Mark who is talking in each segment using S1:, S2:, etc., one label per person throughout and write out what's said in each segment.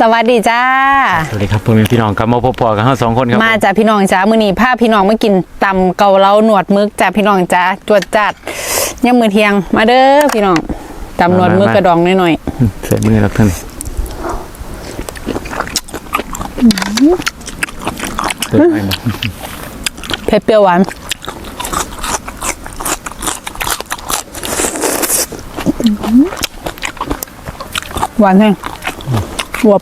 S1: สวัสดีจ้า
S2: สวัสดีครับพ่อแม่พี่น้องครับมาพบปอกันทั้งสองคนครับ
S1: มาจากพี่น้องจ้ามื้อนี้พาพี่น้องมากินตำเกาเหลาหนวดมึกจากพี่น้องจ้าจวดจัดยามมื้อเที่ยงมาเด้อพี่น้องตำหนวดมึกกระดองหน่อย
S2: อืมเสร็จมือแล้วท่านเสร็จไหมนะ
S1: ๆเผ็ดเปรี้ยวหวานหวานแห้งบ วบ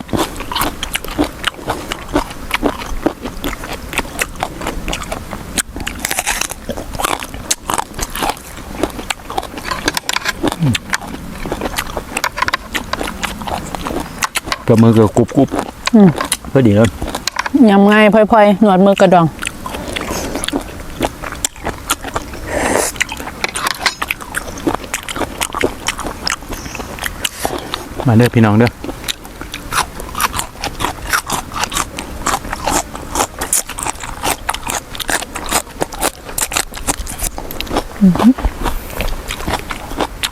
S2: ตัวมือก็กรุบกรุบก็ดีแล้ว
S1: ยำง่ายพลอยๆ หนวดมึกกระดอง
S2: มาเด้อพี่น้องเด้อ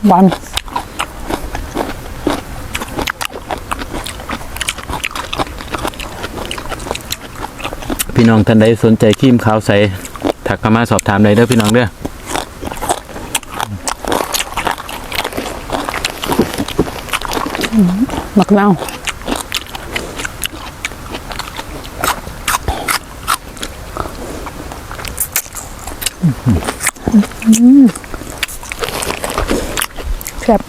S1: หวาน
S2: พี่น้องท่านใดสนใจครีมขาวใสถักเข้ามาสอบถามได้เด้อพี่น้องเด้อ
S1: มะนาว แซ่บ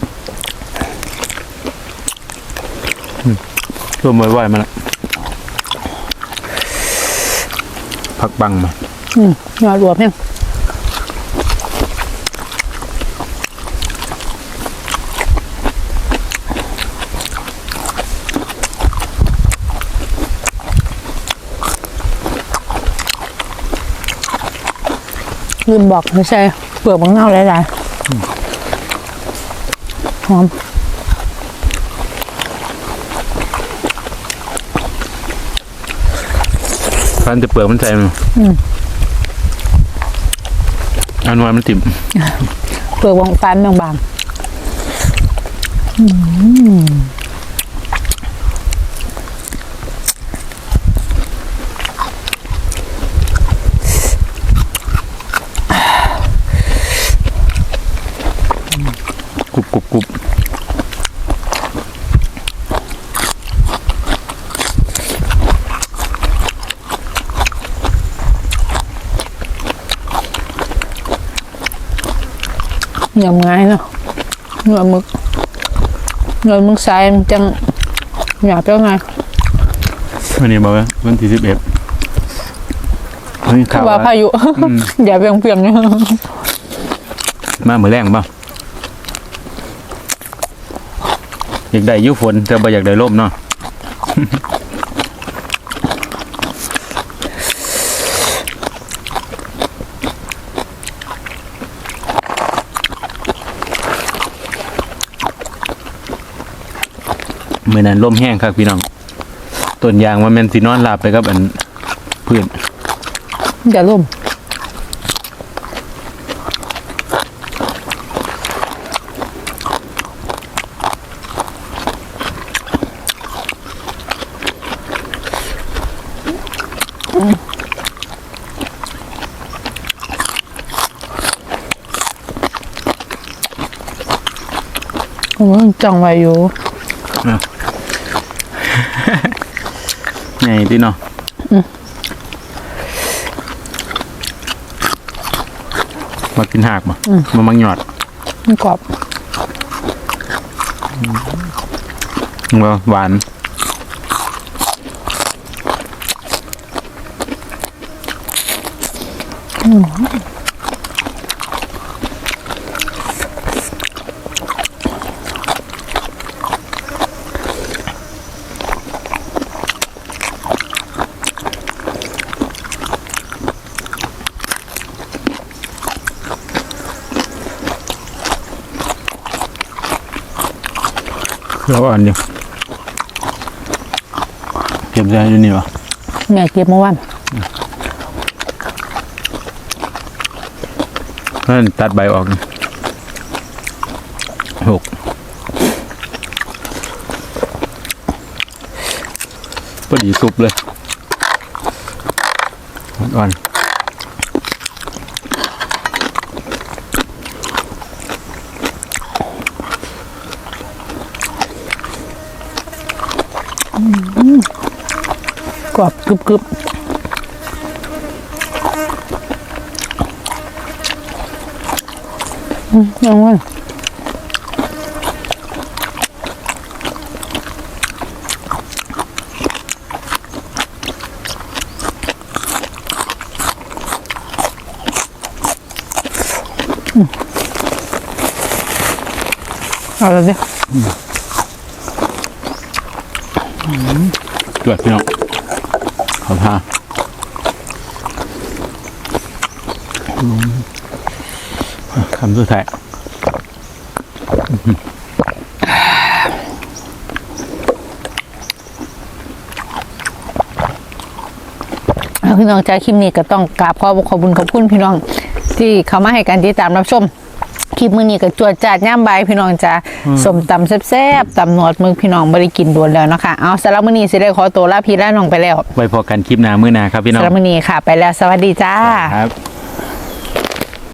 S2: รวมไว้ไหวมาละพักบังมา
S1: อืมยอรวมยัง ลืมบอกไม่ใช่เปลือกมะนาวหลายๆหอม
S2: ฟันจะเปลือกมันใส่มันอันวานมันติ่ม
S1: เปลือกวงฟันบางๆ
S2: กรุบกรุบกรุบ
S1: ยำง่ายเนาะเนื้อหมึกเนื้อหมึกสายมันจังหยาบเจ้าไง
S2: วันนี้บอกว่าวันที่สิบเอ็ดเฮ้ยข่าว
S1: ว่า
S2: ว่า
S1: พายุอย่าเพียงเพียงๆ
S2: มาเหมือนแรงป่ะ อยากได้ยุฝนแต่บ่อยากได้ลมเนาะเมื่อนั้นลมแห้งครับพี่น้องต้นยางมันแม่นสินอนหลับไปกับอันพื้น
S1: อย่าล่ม โอ้ยจังไว้อยู่
S2: ไงพี่เนาะมากินหากมามามังหยอด
S1: มันกรอบ
S2: ว่าหวาน แล้วอันเดียวเก็บได้อยู่นี่วะ
S1: แม่เก็บเมื่อวาน
S2: นั่นตัดใบออกนะหกพอดีสุบเลยอ่อน
S1: กรอบกรึบก รึบอืมยังไงอืมเอาเล
S2: คำสุดท้าย
S1: เอาพี่น้องจากคลิปนี้ก็ต้องกราบขอบขอบคุณขอบคุณพี่น้อง ที่เข้ามาให้การติดตามรับชมคลิปมื้อนี้ก็จวดจาดย่ามใบายพี่น้องจ้าสมตำแซ่บๆตำหนวดมือพี่น้องบริกินดวนแล้วเนาะคะเอาสำหรับมื้อนี้สิได้ขอตัวลาพี่ลาน้องไปแล้ว
S2: ไว้พอกันคลิปหน้ามื้อหน้าครับพี่น้อง
S1: สำหรับมื้อนี้ค่ะ ไปแล้วสวัสดีจ้า
S2: ครับ